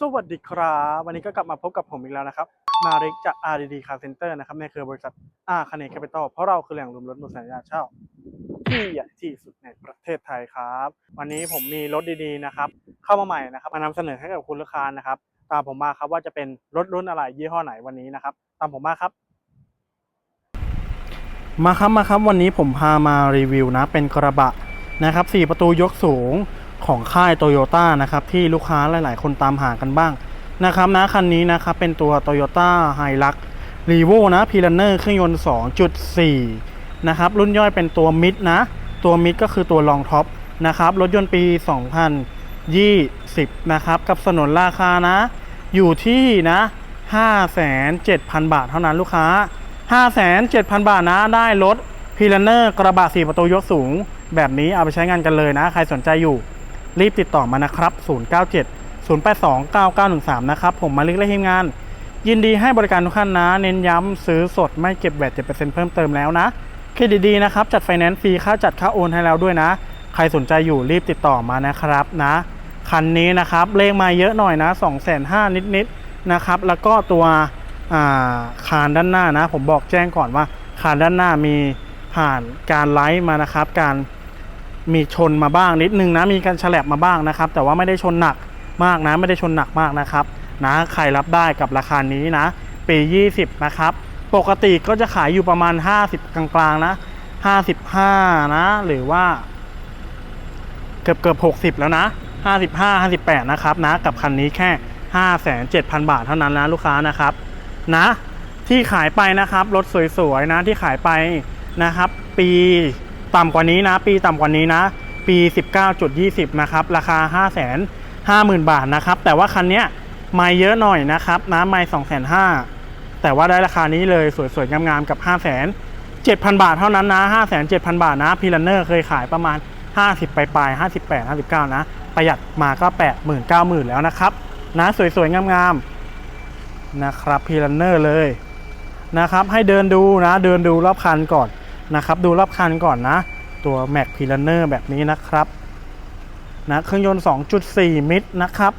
สวัสดีครับ วันนี้ก็กลับมาพบกับผมอีกแล้วนะครับ มาริกจาก RDD Car Center นะครับ ในเครือบริษัท R c a n e Capital เพราะเราคือแหล่งรวมรถบนสัญญาเช่า ที่ใหญ่ที่สุดในประเทศไทยครับ วันนี้ผมมีรถดีๆนะครับ เข้ามาใหม่นะครับ มานำเสนอให้กับคุณลูกค้านะครับ ตามผมมาครับว่าจะเป็นรถรุ่นอะไรยี่ห้อไหนวันนี้นะครับ ตามผมมาครับ มาครับมาครับวันนี้ผมพามารีวิวนะเป็นกระบะนะครับ4ประตูยกสูง ของค่ายโตโยต้านะครับที่ลูกค้าหลาย ๆ คนตามหากันบ้างนะครับนะคันนี้นะครับเป็นตัว Toyota h i l u x r e v o นะ p i l a n e r เครื่องยนต์ 2.4 นะครับ รุ่นย่อยเป็นตัวมิดนะ ตัวมิดก็คือตัวรองท็อปนะครับ รถยนต์ปี 2020 นะครับ กับสนนราคานะ อยู่ที่นะ 57,000 บาทเท่านั้นลูกค้า 57,000 บาทนะ ได้รถพีลเนอร์กระบะ 4 ประตูยกสูง แบบนี้เอาไปใช้งานกันเลยนะ ใครสนใจอยู่ รีบติดต่อมานะครับ 097 082 9913 นะครับ ผมมาลิกและทีมงาน ยินดีให้บริการทุกท่านนะ เน้นย้ำซื้อสดไม่เก็บแวด7%เพิ่มเติมแล้วนะเครดิตดีนะครับ จัดไฟแนนซ์ฟรีค่าจัดค่าโอนให้แล้วด้วยนะ ใครสนใจอยู่รีบติดต่อมานะครับนะ คันนี้นะครับเลขมาเยอะหน่อยนะ 2 5 0 0 0นิดๆนะครับ แล้วก็ตัวอ่าคานด้านหน้านะ ผมบอกแจ้งก่อนว่าคานด้านหน้ามีผ่านการไลฟ์มานะครับ การ มีชนมาบ้างนิดนึงนะมีการฉลับมาบ้างนะครับ แต่ว่าไม่ได้ชนหนักมากนะไม่ได้ชนหนักมากนะครับนะใครรับได้กับราคานี้นะปี 20 นะครับ ปกติก็จะขายอยู่ประมาณ 50 กลางๆนะ 55 นะ หรือว่า เกือบเกือบ60 แล้วนะ 55 58 นะครับนะกับคันนี้แค่ 57,000 บาทเท่านั้นนะลูกค้านะครับนะที่ขายไปนะครับรถสวยๆนะที่ขายไปนะครับ ปี ต่ำกว่านี้นะ ปีต่ำกว่านี้นะ ปี 19.20 นะครับ ราคา 550,000 บาทนะครับ แต่ว่าคันนี้ไม่เยอะหน่อยนะครับนะไม่250,000แต่ว่าได้ราคานี้เลยสวยๆงามๆกับ 5 0 0 0 0 7,000 บาทเท่านั้นนะ 5 7 0 0 0บาทนะพีลันเนอร์เคยขายประมาณ 50ปลายๆ58 59 นะ ประหยัดมาก็ 80,000 90,000 แล้วนะครับ นะสวยๆ งามๆ นะครับพีลันเนอร์เลยนะครับ ให้เดินดูนะ เดินดูรอบคันก่อน นะครับ ดูรอบคันก่อนนะ ตัวแม็กพีลันเนอร์แบบนี้นะครับนะเครื่องยนต์ 2.4 มิตรนะครับ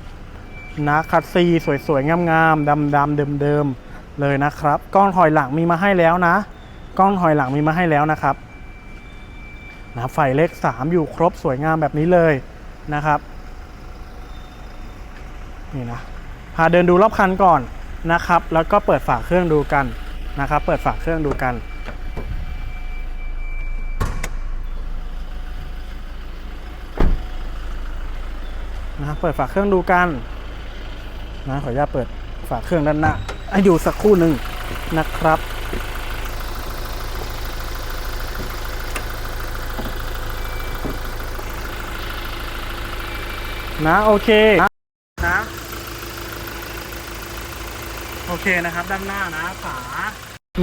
นะคัดซีสวยๆ งามๆดำๆเดิมๆเลยนะครับกล้องถอยหลังมีมาให้แล้วนะกล้องถอยหลังมีมาให้แล้วนะครับนะไฟเลข 3 อยู่ครบสวยงามแบบนี้เลยนะครับนี่นะพาเดินดูรอบคันก่อนนะครับ แล้วก็เปิดฝาเครื่องดูกันนะครับ เปิดฝาเครื่องดูกัน นะเปิดฝาเครื่องดูกันนะขออนุญาตเปิดฝาเครื่องด้านหน้าให้ดูสักครู่หนึ่งนะครับนะโอเคนะนะโอเคนะครับ ด้านหน้านะฝา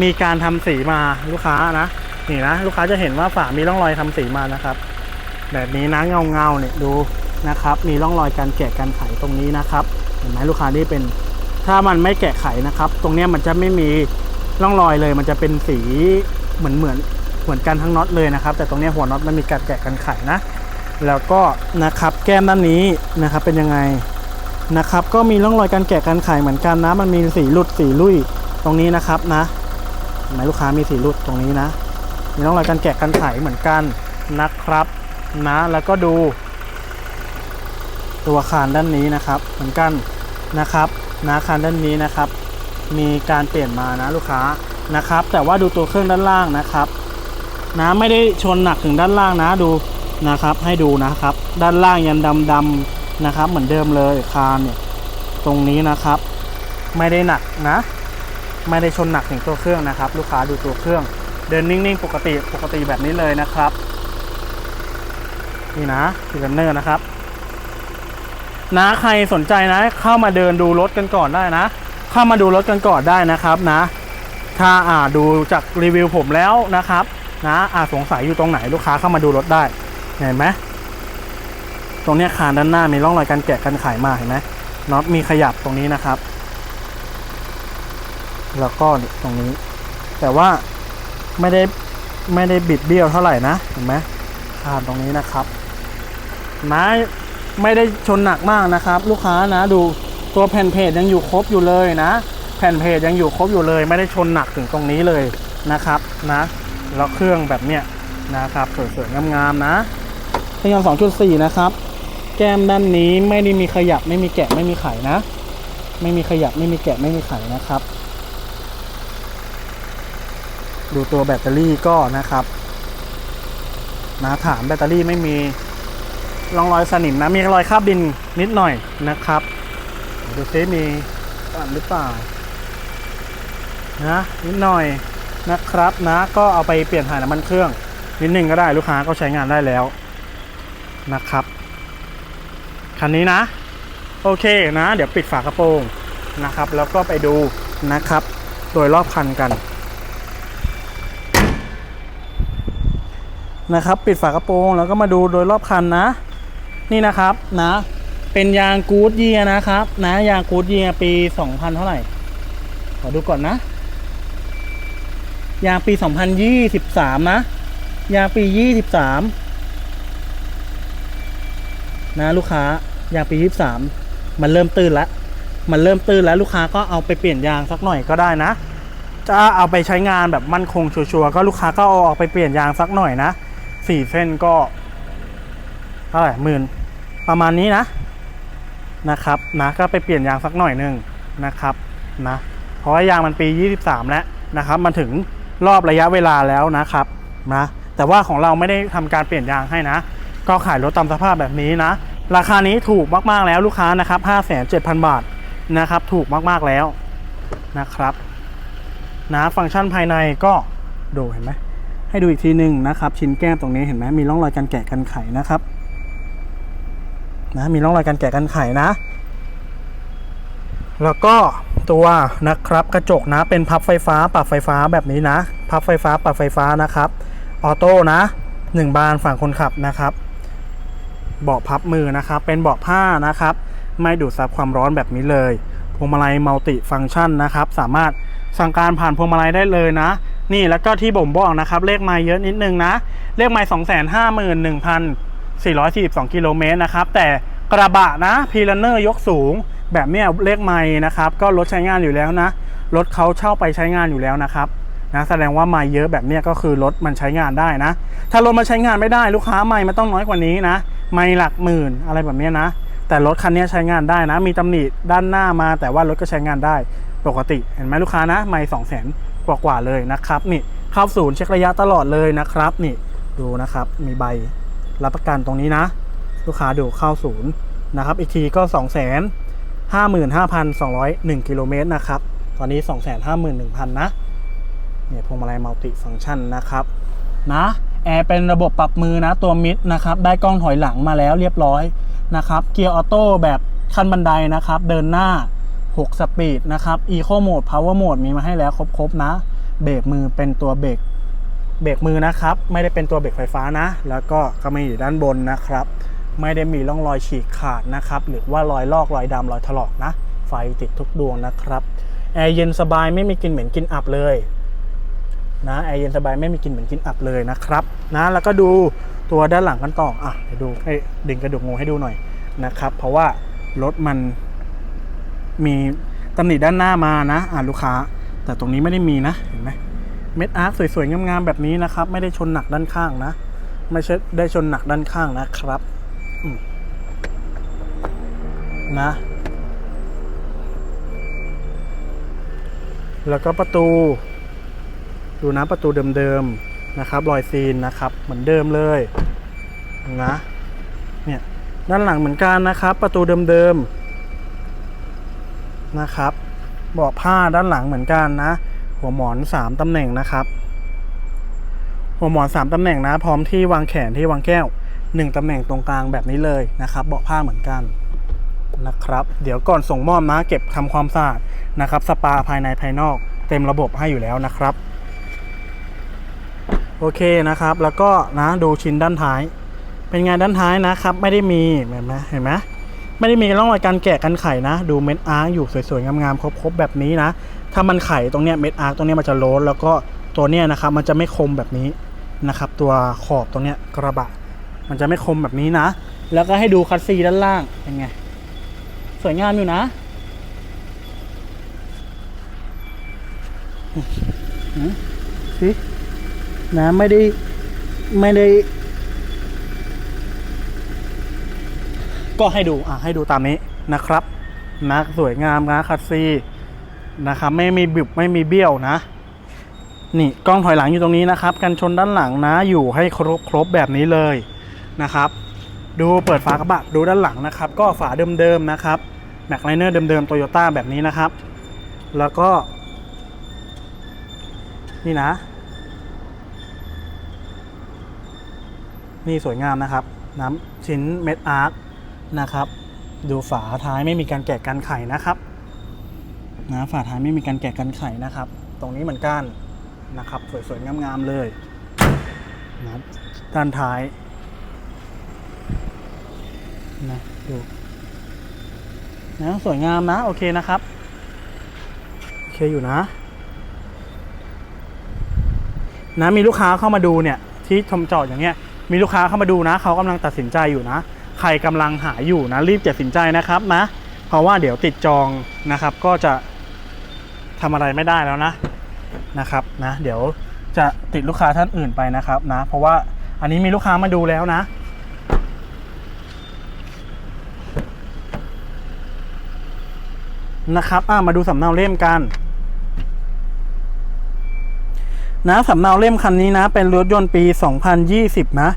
มีการทำสีมาลูกค้านะนี่นะ ลูกค้าจะเห็นว่าฝามีร่องรอยทำสีมานะครับ แบบนี้นะเงาเงาเนี่ยดู นะครับ มีร่องรอยการแกะการไขตรงนี้นะครับ เห็นไหมลูกค้านี่เป็น ถ้ามันไม่แกะไขนะครับ ตรงนี้มันจะไม่มีร่องรอยเลย มันจะเป็นสีเหมือนเหมือนเหมือนกันทั้งน็อตเลยนะครับ แต่ตรงนี้หัวน็อตมันมีการแกะการไขนะ แล้วก็นะครับแก้มด้านนี้นะครับเป็นยังไงนะครับ ก็มีร่องรอยการแกะการไขเหมือนกันนะ มันมีสีหลุดสีลุยตรงนี้นะครับนะเห็นไหมลูกค้ามีสีหลุดตรงนี้นะ มีร่องรอยการแกะการไขเหมือนกันนะครับนะ แล้วก็ดู ตัวคานด้านนี้นะครับ เหมือนกันนะครับนะคานด้านนี้นะครับ มีการเปลี่ยนมานะลูกค้านะครับ แต่ว่าดูตัวเครื่องด้านล่างนะครับนะไม่ได้ชนหนักถึงด้านล่างนะดูนะครับ ให้ดูนะครับ ด้านล่างยันดำๆนะครับ เหมือนเดิมเลยคานเนี่ยตรงนี้นะครับ ไม่ได้หนักนะ ไม่ได้ชนหนักถึงตัวเครื่องนะครับ ลูกค้าดูตัวเครื่อง เดินนิ่งๆปกติปกติแบบนี้เลยนะครับ นี่นะพิลเนอร์นะครับ นะใครสนใจนะ เข้ามาเดินดูรถกันก่อนได้นะ เข้ามาดูรถกันก่อนได้นะครับนะ ถ้าอ่าดูจากรีวิวผมแล้วนะครับนะอ่าสงสัยอยู่ตรงไหนลูกค้าเข้ามาดูรถได้เห็นไหมตรงนี้คานด้านหน้ามีร่องรอยการแกะกันไขมาเห็นไหมน็อตมีขยับตรงนี้นะครับ แล้วก็ตรงนี้ แต่ว่าไม่ได้ไม่ได้บิดเบี้ยวเท่าไหร่นะเห็นไหมคานตรงนี้นะครับนะ ไม่ได้ชนหนักมากนะครับ ลูกค้านะดูตัวแผ่นเพจยังอยู่ครบอยู่เลยนะ แผ่นเพจยังอยู่ครบอยู่เลย ไม่ได้ชนหนักถึงตรงนี้เลยนะครับนะแล้วเครื่องแบบเนี้ยนะครับสวยๆงามๆนะเครื่องยนต์2.4 นะครับ แก้มด้านนี้ไม่ได้มีขยับไม่มีแกะไม่มีไขนะ ไม่มีขยับไม่มีแกะไม่มีไขนะครับ ดูตัวแบตเตอรี่ก็นะครับนะฐานแบตเตอรี่ไม่มี ร่องรอยสนิมนะ มีรอยคราบดินนิดหน่อยนะครับ ดูซิมีอันหรือเปล่านะนิดหน่อยนะครับนะ ก็เอาไปเปลี่ยนถ่ายน้ำมันเครื่อง นิดหนึ่งก็ได้ลูกค้าก็ใช้งานได้แล้วนะครับคันนี้นะ โอเคนะ เดี๋ยวปิดฝากระโปรงนะครับ แล้วก็ไปดูนะครับ โดยรอบคันกันนะครับ ปิดฝากระโปรงแล้วก็มาดูโดยรอบคันนะ นี่นะครับนะ เป็นยางกูดเยียนะครับ นะ ยางกูดเยียปี 2000 เท่าไหร่ ขอดูก่อนนะ ยางปี 2023 นะ ยางปี 23 นะลูกค้ายางปี 23 มันเริ่มตื้นแล้ว มันเริ่มตื้นแล้วลูกค้าก็เอาไปเปลี่ยนยางสักหน่อยก็ได้นะจะเอาไปใช้งานแบบมั่นคงชัวร์ๆก็ลูกค้าก็เอาออกไปเปลี่ยนยางสักหน่อยนะสี่เส้นก็เท่าไหร่หมื่น ประมาณนี้นะนะครับนะก็ไปเปลี่ยนยางสักหน่อยหนึ่งนะครับนะเพราะว่ายางมันปี 23 แล้วนะครับ มันถึงรอบระยะเวลาแล้วนะครับนะแต่ว่าของเราไม่ได้ทำการเปลี่ยนยางให้นะ ก็ขายรถตามสภาพแบบนี้นะ ราคานี้ถูกมากๆแล้วลูกค้านะครับ 5,700,000 บาทนะครับ ถูกมากๆแล้วนะครับนะฟังก์ชันภายในก็ดูเห็นไหมให้ดูอีกทีหนึ่งนะครับ ชิ้นแก้มตรงนี้เห็นไหมมีร่องรอยการแกะกันไขนะครับ นะมีร่องรอยการแกะกันไขนะ แล้วก็ตัวนะครับกระจกนะเป็นพับไฟฟ้าปรับไฟฟ้าแบบนี้นะ พับไฟฟ้าปรับไฟฟ้านะครับออโต้นะหนึ่งบานฝั่งคนขับนะครับเบาะพับมือนะครับ เป็นเบาะผ้านะครับ ไม่ดูดซับความร้อนแบบนี้เลยพวงมาลัยมัลติฟังก์ชันนะครับ สามารถสั่งการผ่านพวงมาลัยได้เลยนะ นี่แล้วก็ที่บ่มบอกนะครับ เลขไม้เยอะนิดนึงนะ เลขไม้สองแสนห้าหมื่นหนึ่งพัน สี่ร้อยสี่สิบสองกิโลเมตรนะครับ แต่กระบะนะพีลันเนอร์ยกสูง แบบเนี้ยเลขไม้นะครับ ก็รถใช้งานอยู่แล้วนะ รถเขาเช่าไปใช้งานอยู่แล้วนะครับนะแสดงว่าไม้เยอะแบบเนี้ยก็คือรถมันใช้งานได้นะ ถ้ารถมันใช้งานไม่ได้ลูกค้าไม้มันต้องน้อยกว่านี้นะ ไม้หลักหมื่นอะไรแบบเนี้ยนะ แต่รถคันนี้ใช้งานได้นะ มีตำหนิด้านหน้ามา แต่ว่ารถก็ใช้งานได้ปกติ เห็นไหมลูกค้านะ ไม้สองแสนกว่ากว่าๆเลยนะครับนี่เข้าศูนย์เช็คระยะตลอดเลยนะครับ นี่ดูนะครับมีใบ รับประกันตรงนี้นะ ลูกค้าดูเข้าศูนย์นะครับ อีกทีก็2 5 5 2 0 1กิโลเมตรนะครับ ตอนนี้ 2 5 1 0 0 0 นะ เนี่ยพวงมาลัยมัลติฟังก์ชันนะครับ นะแอร์เป็นระบบปรับมือนะตัวมิดนะครับ ได้กล้องถอยหลังมาแล้วเรียบร้อยนะครับ เกียร์ออโต้แบบขั้นบันไดนะครับ เดินหน้า 6 สปีดนะครับ Eco Mode Power Mode มีมาให้แล้วครบๆนะ เบรกมือเป็นตัวเบรก เบรกมือนะครับ ไม่ได้เป็นตัวเบรกไฟฟ้านะ แล้วก็ก็ไม่อยู่ด้านบนนะครับ ไม่ได้มีร่องรอยฉีกขาดนะครับ หรือว่ารอยลอกรอยดำรอยถลอกนะ ไฟติดทุกดวงนะครับแอร์เย็นสบายไม่มีกลิ่นเหม็นกลิ่นอับเลยนะแอร์เย็นสบายไม่มีกลิ่นเหมือนกลิ่นอับเลยนะครับนะแล้วก็ดูตัวด้านหลังกันต่ออะเดี๋ยวดูให้ดึงกระดูกงูให้ดูหน่อยนะครับ เพราะว่ารถมันมีตำหนิด้านหน้ามานะอะลูกค้า แต่ตรงนี้ไม่ได้มีนะเห็นไหม เม็ดอาร์คสวยๆ งามๆ แบบนี้นะครับ ไม่ได้ชนหนักด้านข้างนะ ไม่ใช่ได้ชนหนักด้านข้างนะครับนะ แล้วก็ประตู ดูนะประตูเดิมๆนะครับรอยซีนนะครับ เหมือนเดิมเลยนะเนี่ยด้านหลังเหมือนกันนะครับ ประตูเดิมๆนะครับเบาะผ้าด้านหลังเหมือนกันนะ หัวหมอนสามตำแหน่งนะครับ หัวหมอนสามตำแหน่งนะ พร้อมที่วางแขนที่วางแก้วหนึ่งตำแหน่งตรงกลางแบบนี้เลยนะครับ เบาะผ้าเหมือนกันนะครับ เดี๋ยวก่อนส่งมอบนะเก็บทำความสะอาดนะครับ สปาภายในภายนอก เต็มระบบให้อยู่แล้วนะครับ โอเคนะครับ แล้วก็นะดูชิ้นด้านท้าย เป็นไงด้านท้ายนะครับ ไม่ได้มีเห็นไหมเห็นไหมไม่ได้มีร่องรอยการแกะกันไขนะ ดูเม็ดอาร์อยู่สวยๆงามๆครบๆแบบนี้นะ ถ้ามันไข่ตรงเนี้ยเม็ดอาร์ตรงเนี้ยมันจะโลดแล้วก็ตัวเนี้ยนะครับมันจะไม่คมแบบนี้นะครับ ตัวขอบตรงเนี้ยกระบะ มันจะไม่คมแบบนี้นะ แล้วก็ให้ดูคัสซีด้านล่างเป็นไงสวยงามอยู่นะสินะไม่ได้ไม่ได้ ก็ให้ดูอะให้ดูตามนี้นะครับนะสวยงามนะคัสซี นะครับไม่มีบิบไม่มีเบี้ยวนะ นี่กล้องถอยหลังอยู่ตรงนี้นะครับ กันชนด้านหลังนะอยู่ให้ครบครบแบบนี้เลยนะครับ ดูเปิดฝากระบะดูด้านหลังนะครับ ก็ฝาเดิมๆนะครับแม็กไลเนอร์เดิมๆโตโยต้าแบบนี้นะครับ แล้วก็ นี่นะ นี่สวยงามนะครับน้ำชิ้นเม็ดอาร์คนะครับ ดูฝาท้ายไม่มีการแกะกันไขนะครับ นะฝาท้ายไม่มีการแกะกันไขนะครับ ตรงนี้เหมือนกันนะครับ สวยๆงามๆเลยนะด้านท้ายนะดูนะสวยงามนะ โอเคนะครับ โอเคอยู่นะ นะมีลูกค้าเข้ามาดูเนี่ย ที่ชมจอดอย่างเงี้ย มีลูกค้าเข้ามาดูนะ เขากำลังตัดสินใจอยู่นะ ใครกำลังหาอยู่นะ รีบตัดสินใจนะครับนะ เพราะว่าเดี๋ยวติดจองนะครับ ก็จะ ทำอะไรไม่ได้แล้วนะนะครับนะเดี๋ยวจะติดลูกค้าท่านอื่นไปนะครับนะ เพราะว่าอันนี้มีลูกค้ามาดูแล้วนะ นะครับอะมาดูสำเนาเล่มกัน นะสำเนาเล่มคันนี้นะ เป็นรถยนต์ปี 2020 นะ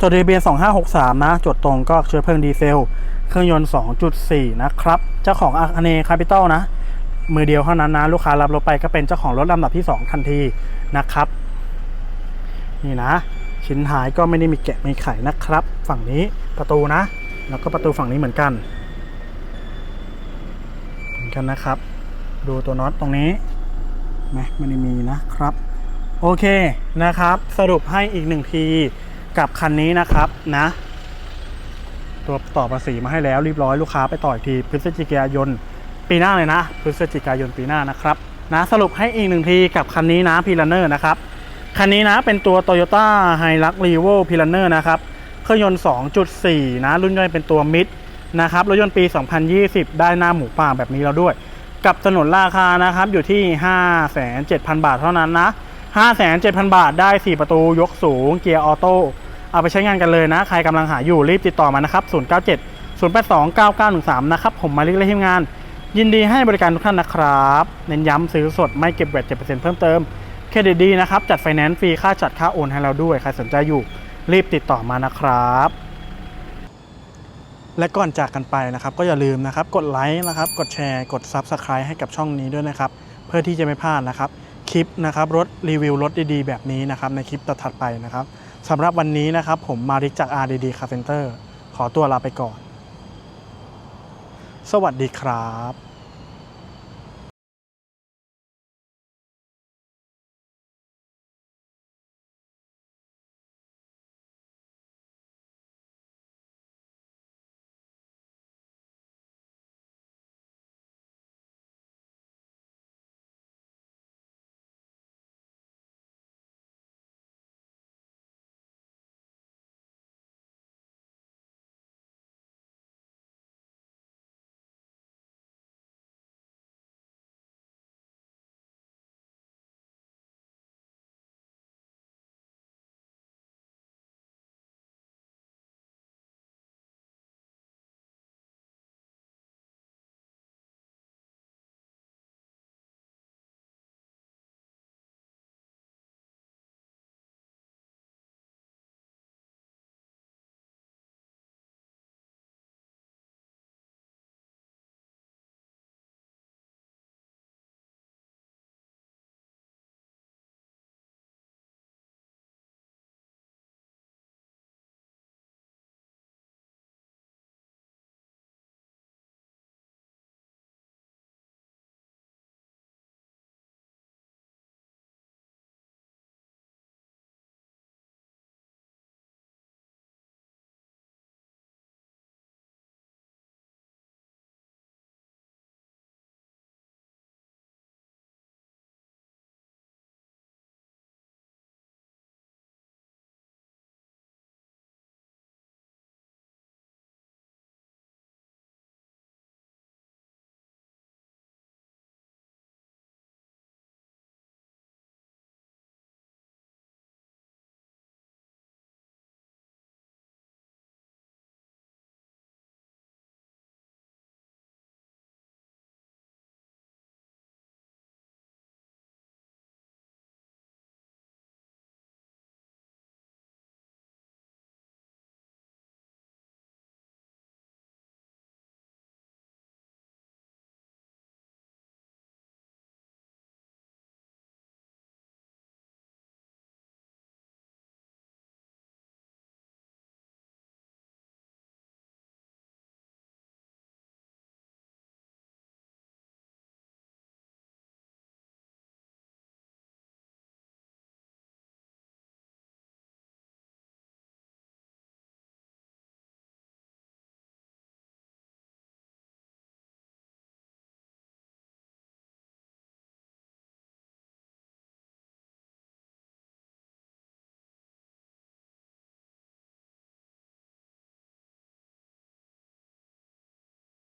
จดทะเบียน 2563 นะ จดตรงก็เชื้อเพลิงดีเซล เครื่องยนต์ 2.4 นะครับ เจ้าของอาเนคาปิตอลนะ มือเดียวเท่านั้นนะลูกค้ารับรถไปก็เป็นเจ้าของรถลำดับที่ 2 ทันทีนะครับ นี่นะ ชิ้นท้ายก็ไม่ได้มีแกะมีไขนะครับ ฝั่งนี้ประตูนะ แล้วก็ประตูฝั่งนี้เหมือนกัน เหมือนกันนะครับ ดูตัวน็อตตรงนี้ไหมไม่ได้มีนะครับ โอเคนะครับ สรุปให้อีกหนึ่งทีกับคันนี้นะครับนะตัวต่อภาษีมาให้แล้วเรียบร้อยลูกค้าไปต่ออีกทีพฤศจิกายน ปีหน้าเลยนะพฤศจิกายนปีหน้านะครับนะสรุปให้อีกหนึ่งทีกับคันนี้นะพีลันเนอร์นะครับคันนี้นะเป็นตัว Toyota h i l u x r e v o p i l a n e r นะครับเครื่องยนต์ 2.4 นะ รุ่นย่อยเป็นตัวมิดนะครับรถยนต์ปี 2020 ได้หน้าหมูป่าแบบนี้แล้วด้วย กับสนุนราคานะครับอยู่ที่5,700 บาทเท่านั้นนะ5,700 บาทได้ 4 ประตูยกสูง เกียร์ออโต้เอาไปใช้งานกันเลยนะ ใครกำลังหาอยู่รีบติดต่อมานะครับ 097 082 9913 นะครับผมมาเรียกเลยทีมงาน ยินดีให้บริการทุกท่านนะครับ เน้นย้ำซื้อสดไม่เก็บแวต7%เพิ่มเติม เครดิตดีนะครับ จัดไฟแนนซ์ฟรี ค่าจัดค่าโอนให้เราด้วย ใครสนใจอยู่รีบติดต่อมานะครับ และก่อนจากกันไปนะครับ ก็อย่าลืมนะครับ กดไลค์นะครับ กดแชร์ กด Subscribe ให้กับช่องนี้ด้วยนะครับ เพื่อที่จะไม่พลาดนะครับ คลิปนะครับรถรีวิวรถดีๆ แบบนี้นะครับ ในคลิปต่อถัดไปนะครับสำหรับวันนี้นะครับ ผมมาริกจาก RDD Car Center ขอตัวลาไปก่อน สวัสดีครับ